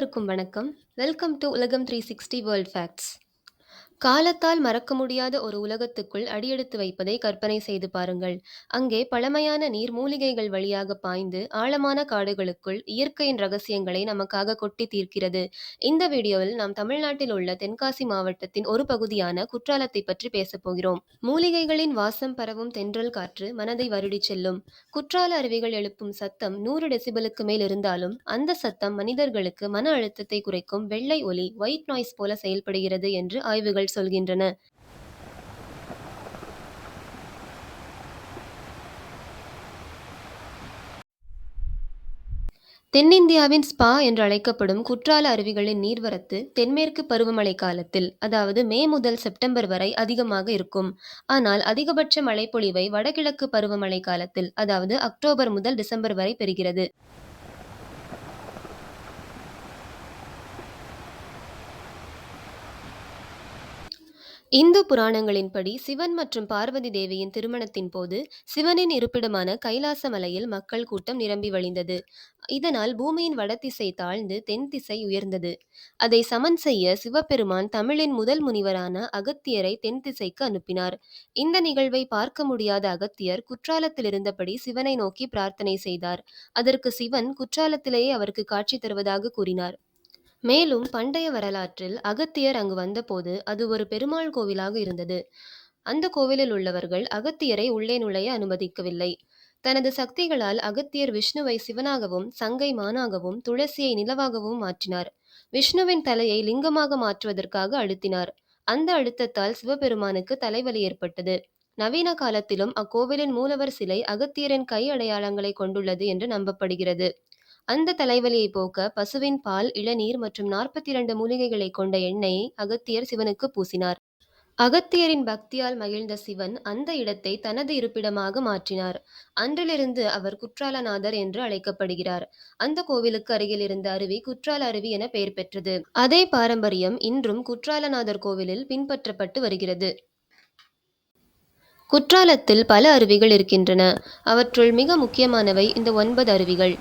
அனைவருக்கும் வணக்கம். Welcome to உலகம் த்ரீ சிக்ஸ்டி வேர்ல்ட் ஃபேக்ட்ஸ் காலத்தால் மறக்க முடியாத ஒரு உலகத்துக்குள் அடியெடுத்து வைப்பதை கற்பனை செய்து பாருங்கள். அங்கே பழமையான நீர் மூலிகைகள் வழியாக பாய்ந்து ஆழமான காடுகளுக்குள் இயற்கையின் ரகசியங்களை நமக்காக கொட்டி தீர்க்கிறது. இந்த வீடியோவில் நாம் தமிழ்நாட்டில் உள்ள தென்காசி மாவட்டத்தின் ஒரு பகுதியான குற்றாலத்தை பற்றி பேசப் போகிறோம். மூலிகைகளின் வாசம் பரவும் தென்றல் காற்று மனதை வருடி செல்லும். குற்றால அருவிகள் எழுப்பும் சத்தம் நூறு டெசிபலுக்கு மேல் இருந்தாலும் அந்த சத்தம் மனிதர்களுக்கு மன அழுத்தத்தை குறைக்கும் வெள்ளை ஒலி ஒயிட் நாய்ஸ் போல செயல்படுகிறது என்று ஆய்வுகள் சொல்கின்றன. தென்னிந்தியாவின் ஸ்பா என்று அழைக்கப்படும் குற்றால அருவிகளின் நீர்வரத்து தென்மேற்கு பருவமழை காலத்தில் அதாவது மே முதல் செப்டம்பர் வரை அதிகமாக இருக்கும். ஆனால் அதிகபட்ச மழைப்பொழிவை வடகிழக்கு பருவமழை காலத்தில் அதாவது அக்டோபர் முதல் டிசம்பர் வரை பெறுகிறது. இந்து புராணங்களின்படி சிவன் மற்றும் பார்வதி தேவியின் திருமணத்தின் போது சிவனின் இருப்பிடமான கைலாச மலையில் மக்கள் கூட்டம் நிரம்பி வழிந்தது. இதனால் பூமியின் வடதிசை தாழ்ந்து தென் திசை உயர்ந்தது. அதை சமன் செய்ய சிவபெருமான் தமிழின் முதல் முனிவரான அகத்தியரை தென் திசைக்கு அனுப்பினார். இந்த நிகழ்வை பார்க்க முடியாத அகத்தியர் குற்றாலத்தில் இருந்தபடி சிவனை நோக்கி பிரார்த்தனை செய்தார். அதற்கு சிவன் குற்றாலத்திலேயே அவருக்கு காட்சி தருவதாக கூறினார். மேலும் பண்டைய வரலாற்றில் அகத்தியர் அங்கு வந்தபோது அது ஒரு பெருமாள் கோவிலாக இருந்தது. அந்த கோவிலில் உள்ளவர்கள் அகத்தியரை உள்ளே நுழைய அனுமதிக்கவில்லை. தனது சக்திகளால் அகத்தியர் விஷ்ணுவை சிவனாகவும் சங்கை மானாகவும் துளசியை நிலவாகவும் மாற்றினார். விஷ்ணுவின் தலையை லிங்கமாக மாற்றுவதற்காக அழுத்தினார். அந்த அழுத்தத்தால் சிவபெருமானுக்கு தலைவலி ஏற்பட்டது. நவீன காலத்திலும் அக்கோவிலின் மூலவர் சிலை அகத்தியரின் கை அடையாளங்களை கொண்டுள்ளது என்று நம்பப்படுகிறது. அந்த தலைவலியை போக்க பசுவின் பால் இளநீர் மற்றும் நாற்பத்தி இரண்டு மூலிகைகளை கொண்ட எண்ணெயை அகத்தியர் சிவனுக்கு பூசினார். அகத்தியரின் பக்தியால் மகிழ்ந்த சிவன் அந்த இடத்தை தனது இருப்பிடமாக மாற்றினார். அன்றிலிருந்து அவர் குற்றாலநாதர் என்று அழைக்கப்படுகிறார். அந்த கோவிலுக்கு அருகில் இருந்த அருவி குற்றால அருவி என பெயர் பெற்றது. அதே பாரம்பரியம் இன்றும் குற்றாலநாதர் கோவிலில் பின்பற்றப்பட்டு வருகிறது. குற்றாலத்தில் பல அருவிகள் இருக்கின்றன. அவற்றுள் மிக முக்கியமானவை இந்த ஒன்பது அருவிகள்.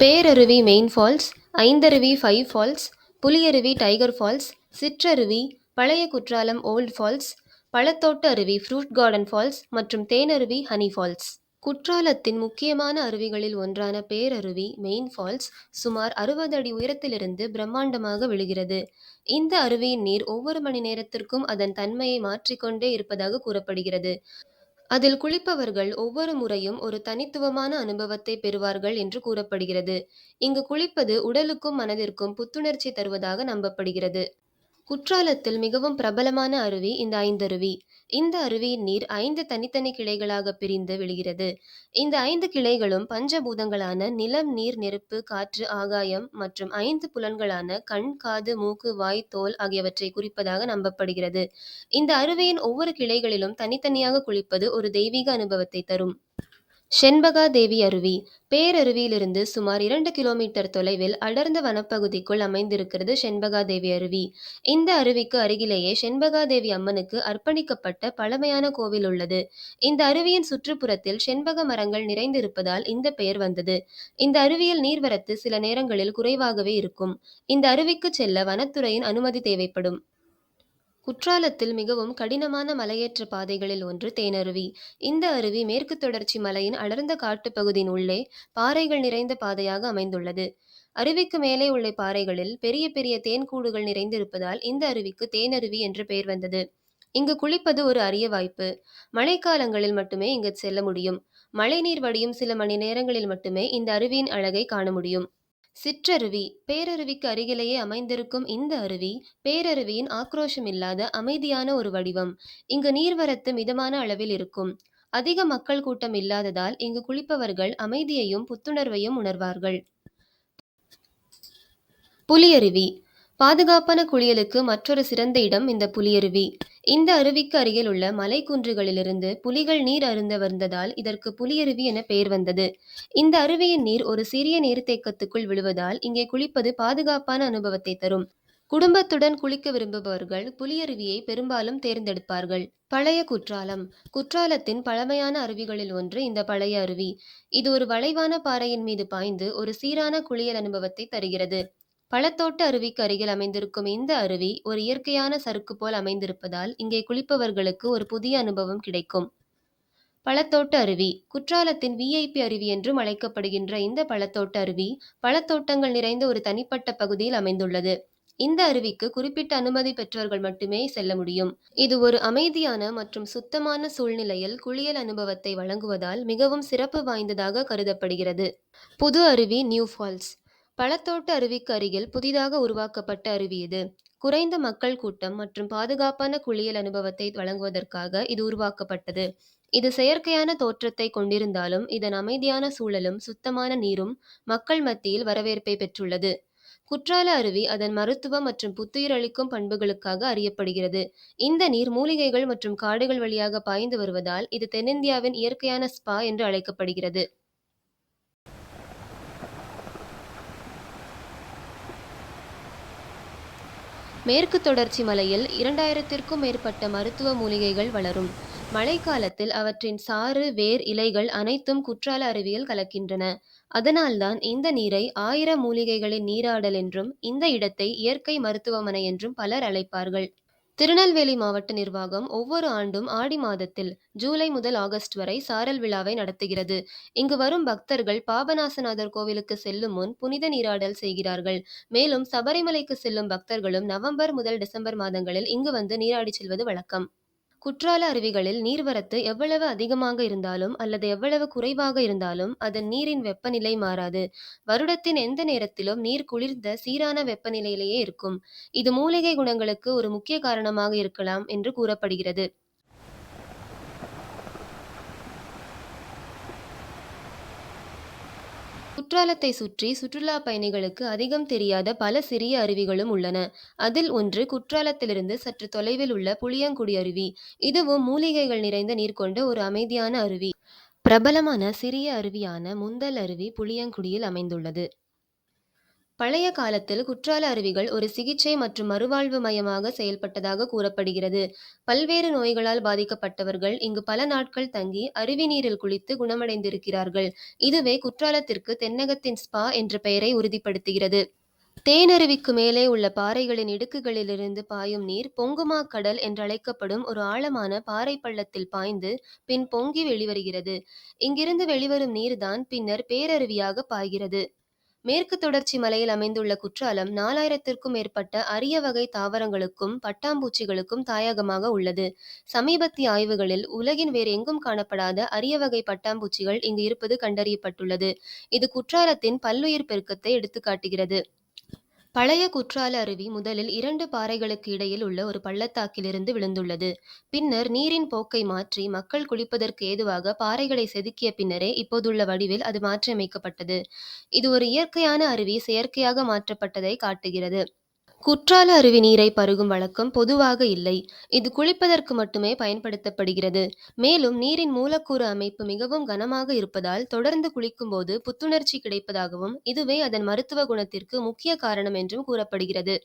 பேரருவி மெயின் ஃபால்ஸ் ஐந்தருவி ஃபைவ் ஃபால்ஸ் புலியருவி டைகர் ஃபால்ஸ் சிற்றருவி பழைய குற்றாலம் ஓல்ட் ஃபால்ஸ் பழத்தோட்ட அருவி ஃப்ரூட் கார்டன் ஃபால்ஸ் மற்றும் தேனருவி ஹனி ஃபால்ஸ் குற்றாலத்தின் முக்கியமான அருவிகளில் ஒன்றான பேரருவி மெயின் ஃபால்ஸ் சுமார் அறுபது அடி உயரத்திலிருந்து பிரம்மாண்டமாக விழுகிறது. இந்த அருவியின் நீர் ஒவ்வொரு மணி நேரத்திற்கும் அதன் தன்மையை மாற்றிக்கொண்டே இருப்பதாக கூறப்படுகிறது. அதில் குளிப்பவர்கள் ஒவ்வொரு முறையும் ஒரு தனித்துவமான அனுபவத்தை பெறுவார்கள் என்று கூறப்படுகிறது. இங்கு குளிப்பது உடலுக்கும் மனதிற்கும் புத்துணர்ச்சி தருவதாக நம்பப்படுகிறது. குற்றாலத்தில் மிகவும் பிரபலமான அருவி இந்த ஐந்தருவி. இந்த அருவியின் நீர் ஐந்து தனித்தனி கிளைகளாக பிரிந்து விழுகிறது. இந்த ஐந்து கிளைகளும் பஞ்சபூதங்களான நிலம் நீர் நெருப்பு காற்று ஆகாயம் மற்றும் ஐந்து புலன்களான கண் காது மூக்கு வாய் தோல் ஆகியவற்றை குறிப்பதாக நம்பப்படுகிறது. இந்த அருவியின் ஒவ்வொரு கிளைகளிலும் தனித்தனியாக குளிப்பது ஒரு தெய்வீக அனுபவத்தை தரும். செண்பகா தேவி அருவி. பேரருவியிலிருந்து சுமார் இரண்டு கிலோமீட்டர் தொலைவில் அடர்ந்த வனப்பகுதிக்குள் அமைந்திருக்கிறது செண்பகா தேவி அருவி. இந்த அருவிக்கு அருகிலேயே செண்பகா தேவி அம்மனுக்கு அர்ப்பணிக்கப்பட்ட பழமையான கோவில் உள்ளது. இந்த அருவியின் சுற்றுப்புறத்தில் செண்பக மரங்கள் நிறைந்திருப்பதால் இந்த பெயர் வந்தது. இந்த அருவியில் நீர்வரத்து சில நேரங்களில் குறைவாகவே இருக்கும். இந்த அருவிக்கு செல்ல வனத்துறையின் அனுமதி தேவைப்படும். குற்றாலத்தில் மிகவும் கடினமான மலையேற்ற பாதைகளில் ஒன்று தேனருவி. இந்த அருவி மேற்கு தொடர்ச்சி மலையின் அடர்ந்த காட்டுப்பகுதியின் உள்ளே பாறைகள் நிறைந்த பாதையாக அமைந்துள்ளது. அருவிக்கு மேலே உள்ள பாறைகளில் பெரிய பெரிய தேன் கூடுகள் நிறைந்திருப்பதால் இந்த அருவிக்கு தேனருவி என்று பெயர் வந்தது. இங்கு குளிப்பது ஒரு அரிய வாய்ப்பு. மழைக்காலங்களில் மட்டுமே இங்கு செல்ல முடியும். மழைநீர் வடியும் சில மணி நேரங்களில் மட்டுமே இந்த அருவியின் அழகை காண முடியும். சிற்றருவி பேரருவிக்கு அருகிலேயே அமைந்திருக்கும் இந்த அருவி பேரருவியின் ஆக்ரோஷம் இல்லாத அமைதியான ஒரு வடிவம். இங்கு நீர்வரத்து மிதமான அளவில் இருக்கும். அதிக மக்கள் கூட்டம் இல்லாததால் இங்கு குளிப்பவர்கள் அமைதியையும் புத்துணர்வையும் உணர்வார்கள். புலியருவி பாதுகாப்பான குளியலுக்கு மற்றொரு சிறந்த இடம் இந்த புலியருவி இந்த அருவிக்கு அருகில் உள்ள மலைக்குன்றுகளிலிருந்து புலிகள் நீர் அருந்த வந்ததால் இதற்கு புலியருவி என பெயர் வந்தது இந்த அருவியின் நீர் ஒரு சிறிய நீர்த்தேக்கத்துக்குள் விழுவதால் இங்கே குளிப்பது பாதுகாப்பான அனுபவத்தை தரும் குடும்பத்துடன் குளிக்க விரும்புபவர்கள் புலியருவியை பெரும்பாலும் தேர்ந்தெடுப்பார்கள். பழைய குற்றாலம் குற்றாலத்தின் பழமையான அருவிகளில் ஒன்று இந்த பழைய அருவி. இது ஒரு வளைவான பாறையின் மீது பாய்ந்து ஒரு சீரான குளியல் அனுபவத்தை தருகிறது. பழத்தோட்ட அருவிக்கு அருகில் அமைந்திருக்கும் இந்த அருவி ஒரு இயற்கையான சறுக்கு போல் அமைந்திருப்பதால் இங்கே குளிப்பவர்களுக்கு ஒரு புதிய அனுபவம் கிடைக்கும். பழத்தோட்ட அருவி குற்றாலத்தின் விஐபி அருவி என்றும் அழைக்கப்படுகின்ற இந்த பழத்தோட்ட அருவி பழத்தோட்டங்கள் நிறைந்த ஒரு தனிப்பட்ட பகுதியில் அமைந்துள்ளது. இந்த அருவிக்கு குறிப்பிட்ட அனுமதி பெற்றவர்கள் மட்டுமே செல்ல முடியும். இது ஒரு அமைதியான மற்றும் சுத்தமான சூழ்நிலையில் குளியல் அனுபவத்தை வழங்குவதால் மிகவும் சிறப்பு வாய்ந்ததாக கருதப்படுகிறது. புது அருவி நியூ ஃபால்ஸ் பழத்தோட்ட அருவிக்கு அருகில் புதிதாக உருவாக்கப்பட்ட அருவி இது. குறைந்த மக்கள் கூட்டம் மற்றும் பாதுகாப்பான குளியல் அனுபவத்தை வழங்குவதற்காக இது உருவாக்கப்பட்டது. இது செயற்கையான தோற்றத்தை கொண்டிருந்தாலும் இதன் அமைதியான சூழலும் சுத்தமான நீரும் மக்கள் மத்தியில் வரவேற்பை பெற்றுள்ளது. குற்றால அருவி அதன் மருத்துவ மற்றும் புத்துயிர் அளிக்கும் பண்புகளுக்காக அறியப்படுகிறது. இந்த நீர் மூலிகைகள் மற்றும் காடுகள் வழியாக பாய்ந்து வருவதால் இது தென்னிந்தியாவின் இயற்கையான ஸ்பா என்று அழைக்கப்படுகிறது. மேற்கு தொடர்ச்சி மலையில் இரண்டாயிரத்திற்கும் மேற்பட்ட மருத்துவ மூலிகைகள் வளரும். மழைக்காலத்தில் அவற்றின் சாறு வேர் இலைகள் அனைத்தும் குற்றால அருவியில் கலக்கின்றன. அதனால்தான் இந்த நீரை ஆயிர மூலிகைகளின் நீராடல் என்றும் இந்த இடத்தை இயற்கை மருத்துவமனை என்றும் பலர் அழைப்பார்கள். திருநெல்வேலி மாவட்ட நிர்வாகம் ஒவ்வொரு ஆண்டும் ஆடி மாதத்தில் ஜூலை முதல் ஆகஸ்ட் வரை சாரல் விழாவை நடத்துகிறது. இங்கு வரும் பக்தர்கள் பாபநாசநாதர் கோவிலுக்கு செல்லும் முன் புனித நீராடல் செய்கிறார்கள். மேலும் சபரிமலைக்கு செல்லும் பக்தர்களும் நவம்பர் முதல் டிசம்பர் மாதங்களில் இங்கு வந்து நீராடிச் செல்வது வழக்கம். குற்றால அருவிகளில் நீர்வரத்து எவ்வளவு அதிகமாக இருந்தாலும் அல்லது எவ்வளவு குறைவாக இருந்தாலும் அதன் நீரின் வெப்பநிலை மாறாது. வருடத்தின் எந்த நேரத்திலும் நீர் குளிர்ந்த சீரான வெப்பநிலையிலேயே இருக்கும். இது மூலிகை குணங்களுக்கு ஒரு முக்கிய காரணமாக இருக்கலாம் என்று கூறப்படுகிறது. குற்றாலத்தை சுற்றி சுற்றுலா பயணிகளுக்கு அதிகம் தெரியாத பல சிறிய அருவிகளும் உள்ளன. அதில் ஒன்று குற்றாலத்திலிருந்து சற்று தொலைவில் உள்ள புளியங்குடி அருவி. இதுவும் மூலிகைகள் நிறைந்த நீர் கொண்ட ஒரு அமைதியான அருவி. பிரபலமான சிறிய அருவியான முந்தல் அருவி புளியங்குடியில் அமைந்துள்ளது. பழைய காலத்தில் குற்றால அருவிகள் ஒரு சிகிச்சை மற்றும் மறுவாழ்வு மையமாக செயல்பட்டதாக கூறப்படுகிறது. பல்வேறு நோய்களால் பாதிக்கப்பட்டவர்கள் இங்கு பல நாட்கள் தங்கி அருவி நீரில் குளித்து குணமடைந்திருக்கிறார்கள். இதுவே குற்றாலத்திற்கு தென்னகத்தின் ஸ்பா என்ற பெயரை உறுதிப்படுத்துகிறது. தேனருவிக்கு மேலே உள்ள பாறைகளின் இடுக்குகளிலிருந்து பாயும் நீர் பொங்குமா கடல் என்றழைக்கப்படும் ஒரு ஆழமான பாறை பள்ளத்தில் பாய்ந்து பின் பொங்கி வெளிவருகிறது. இங்கிருந்து வெளிவரும் நீர்தான் பின்னர் பேரருவியாக பாய்கிறது. மேற்கு தொடர்ச்சி மலையில் அமைந்துள்ள குற்றாலம் நாலாயிரத்திற்கும் மேற்பட்ட அரிய வகை தாவரங்களுக்கும் பட்டாம்பூச்சிகளுக்கும் தாயகமாக உள்ளது. சமீபத்திய ஆய்வுகளில் உலகின் வேறு எங்கும் காணப்படாத அரிய வகை பட்டாம்பூச்சிகள் இங்கு இருப்பது கண்டறியப்பட்டுள்ளது. இது குற்றாலத்தின் பல்லுயிர் பெருக்கத்தை எடுத்துக்காட்டுகிறது. பழைய குற்றால அருவி முதலில் இரண்டு பாறைகளுக்கு இடையில் உள்ள ஒரு பள்ளத்தாக்கிலிருந்து விழுந்துள்ளது. பின்னர் நீரின் போக்கை மாற்றி மக்கள் குளிப்பதற்கு ஏதுவாக பாறைகளை செதுக்கிய பின்னரே இப்போதுள்ள வடிவில் அது மாற்றியமைக்கப்பட்டது. இது ஒரு இயற்கையான அருவி செயற்கையாக மாற்றப்பட்டதை காட்டுகிறது. குற்றால அருவி நீரை பருகும் வழக்கம் பொதுவாக இல்லை. இது குளிப்பதற்கு மட்டுமே பயன்படுத்தப்படுகிறது. மேலும் நீரின் மூலக்கூறு அமைப்பு மிகவும் கனமாக இருப்பதால் தொடர்ந்து குளிக்கும்போது புத்துணர்ச்சி கிடைப்பதாகவும் இதுவே அதன் மருத்துவ குணத்திற்கு முக்கிய காரணம் என்றும் கூறப்படுகிறது.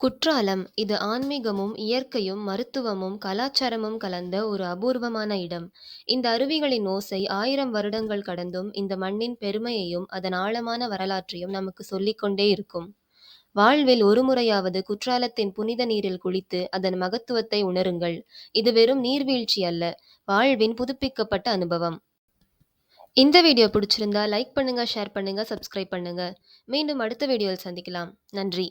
குற்றாலம் இது ஆன்மீகமும் இயற்கையும் மருத்துவமும் கலாச்சாரமும் கலந்த ஒரு அபூர்வமான இடம். இந்த அருவிகளின் ஓசை ஆயிரம் வருடங்கள் கடந்தும் இந்த மண்ணின் பெருமையையும் அதன் ஆழமான வரலாற்றையும் நமக்கு சொல்லிக்கொண்டே இருக்கும். வாழ்வில் ஒருமுறையாவது குற்றாலத்தின் புனித நீரில் குளித்து அதன் மகத்துவத்தை உணருங்கள். இது வெறும் நீர்வீழ்ச்சி அல்ல, வாழ்வின் புதுப்பிக்கப்பட்ட அனுபவம். இந்த வீடியோ பிடிச்சிருந்தா லைக் பண்ணுங்க ஷேர் பண்ணுங்க சப்ஸ்கிரைப் பண்ணுங்க. மீண்டும் அடுத்த வீடியோவில் சந்திக்கலாம். நன்றி.